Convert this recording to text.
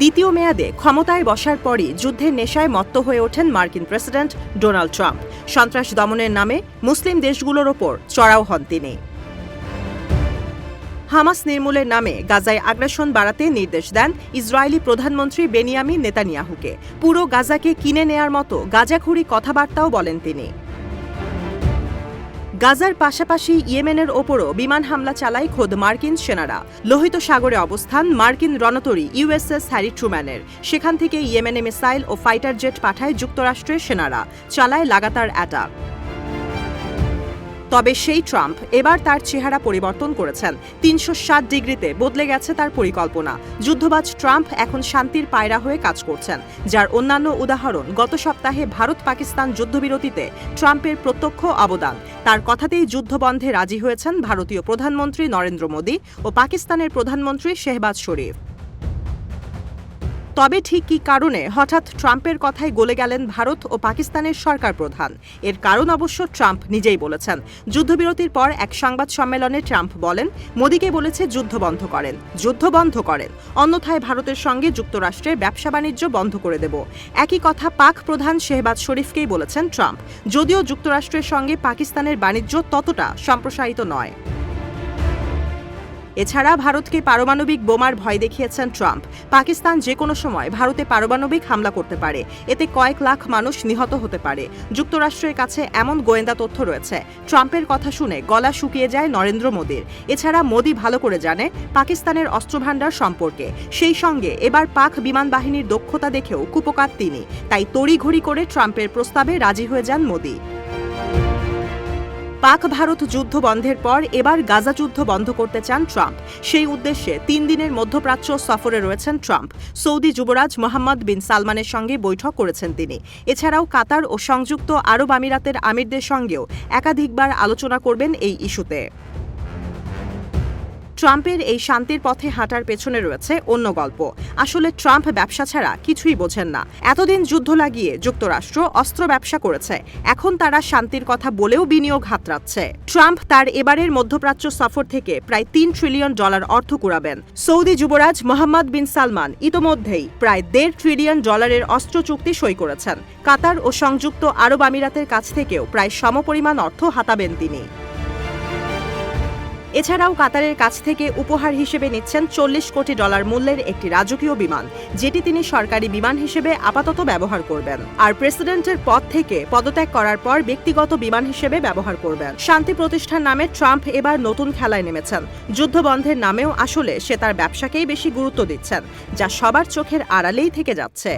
দ্বিতীয় মেয়াদে ক্ষমতায় বসার পরই যুদ্ধের নেশায় মত্ত হয়ে ওঠেন মার্কিন প্রেসিডেন্ট ডোনাল্ড ট্রাম্প। সন্ত্রাস দমনের নামে মুসলিম দেশগুলোর ওপর চড়াও হন তিনি। হামাস নির্মূলের নামে গাজায় আগ্রাসন বাড়াতে নির্দেশ দেন ইসরায়েলি প্রধানমন্ত্রী বেনিয়ামিন নেতানিয়াহুকে। পুরো গাজাকে কিনে নেয়ার মতো গাজাখুরি কথাবার্তাও বলেন তিনি। গাজার পাশাপাশি ইয়েমেনের ওপরও বিমান হামলা চালায় খোদ মার্কিন সেনারা। লোহিত সাগরে অবস্থান মার্কিন রণতরী ইউএসএস হ্যারি ট্রুম্যানের। সেখান থেকে ইয়েমেনে মিসাইল ও ফাইটার জেট পাঠায় যুক্তরাষ্ট্রের সেনারা। চালায় লাগাতার অ্যাটাক। তবে সেই ট্রাম্প এবার তার চেহারা পরিবর্তন করেছেন। তিনশো ষাট ডিগ্রিতে বদলে গেছে তার পরিকল্পনা। যুদ্ধবাজ ট্রাম্প এখন শান্তির পায়রা হয়ে কাজ করছেন, যার অন্যান্য উদাহরণ, গত সপ্তাহে ভারত পাকিস্তান যুদ্ধবিরতিতে ট্রাম্পের প্রত্যক্ষ অবদান। তার কথাতেই যুদ্ধ বন্ধে রাজি হয়েছেন ভারতীয় প্রধানমন্ত্রী নরেন্দ্র মোদী ও পাকিস্তানের প্রধানমন্ত্রী শেহবাজ শরীফ। তবে ঠিক কী কারণে হঠাৎ ট্রাম্পের কথায় গলে গেলেন ভারত ও পাকিস্তানের সরকার প্রধান? এর কারণ অবশ্য ট্রাম্প নিজেই বলেছেন। যুদ্ধবিরতির পর এক সংবাদ সম্মেলনে ট্রাম্প বলেন, মোদীকে বলেছে যুদ্ধ বন্ধ করেন, যুদ্ধ বন্ধ করেন। অন্যথায় ভারতের সঙ্গে যুক্তরাষ্ট্রের ব্যবসা বাণিজ্য বন্ধ করে দেব। একই কথা পাক প্রধান শেহবাজ শরীফকেই বলেছেন ট্রাম্প, যদিও যুক্তরাষ্ট্রের সঙ্গে পাকিস্তানের বাণিজ্য ততটা সম্প্রসারিত নয়। এছাড়া ভারতকে পারমাণবিক বোমার ভয় দেখিয়েছেন ট্রাম্প। পাকিস্তান যে কোনো সময় ভারতে পারমাণবিক হামলা করতে পারে। এতে কয়েক লাখ মানুষ নিহত হতে পারে। যুক্তরাষ্ট্রের কাছে এমন গোয়েন্দা তথ্য রয়েছে। ট্রাম্পের কথা শুনে গলা শুকিয়ে যায় নরেন্দ্র মোদীর। এছাড়া মোদী ভালো করে জানে, পাকিস্তানের অস্ত্রভাণ্ডার সম্পর্কে। সেই সঙ্গে এবার পাক বিমান বাহিনীর দক্ষতা দেখেও কুপকাত তিনি। তাই তড়িঘড়ি করে ট্রাম্পের প্রস্তাবে রাজি হয়ে যান মোদী। পাক ভারত যুদ্ধ বন্ধের পর এবার গাজা যুদ্ধ বন্ধ করতে চান ট্রাম্প। সেই উদ্দেশ্যে তিন দিনের মধ্যপ্রাচ্য সফরে রয়েছেন ট্রাম্প। সৌদি যুবরাজ মোহাম্মদ বিন সালমানের সঙ্গে বৈঠক করেছেন তিনি। এছাড়াও কাতার ও সংযুক্ত আরব আমিরাতের আমিরদের সঙ্গেও একাধিকবার আলোচনা করবেন এই ইস্যুতে। ট্রাম্পের এই শান্তির পথে হাঁটার পেছনে রয়েছে অন্য গল্প। আসলে ট্রাম্প ব্যবসা ছাড়া কিছুই বোঝেন না। এতদিন যুদ্ধ লাগিয়ে যুক্তরাষ্ট্র অস্ত্র ব্যবসা করেছে। এখন তারা শান্তির কথা বলেও বিনিয়োগ হাতড়াচ্ছে। ট্রাম্প তার এবারের মধ্যপ্রাচ্য সফর থেকে প্রায় তিন ট্রিলিয়ন ডলার অর্থ কুড়াবেন। সৌদি যুবরাজ মোহাম্মদ বিন সালমান ইতোমধ্যেই প্রায় দেড় ট্রিলিয়ন ডলারের অস্ত্র চুক্তি সই করেছেন। কাতার ও সংযুক্ত আরব আমিরাতের কাছ থেকেও প্রায় সমপরিমাণ অর্থ হাতাবেন তিনি। এছাড়াও কাতারের কাছ থেকে উপহার হিসেবে নিচ্ছেন চল্লিশ কোটি ডলার মূল্যের একটি রাজকীয় বিমান, যেটি তিনি সরকারি বিমান হিসেবে আপাতত ব্যবহার করবেন। আর প্রেসিডেন্টের পদ থেকে পদত্যাগ করার পর ব্যক্তিগত বিমান হিসেবে ব্যবহার করবেন। শান্তি প্রতিষ্ঠার নামে ট্রাম্প এবার নতুন খেলায় নেমেছেন। যুদ্ধবন্ধের নামেও আসলে সে তার ব্যবসাকেই বেশি গুরুত্ব দিচ্ছেন, যা সবার চোখের আড়ালেই থেকে যাচ্ছে।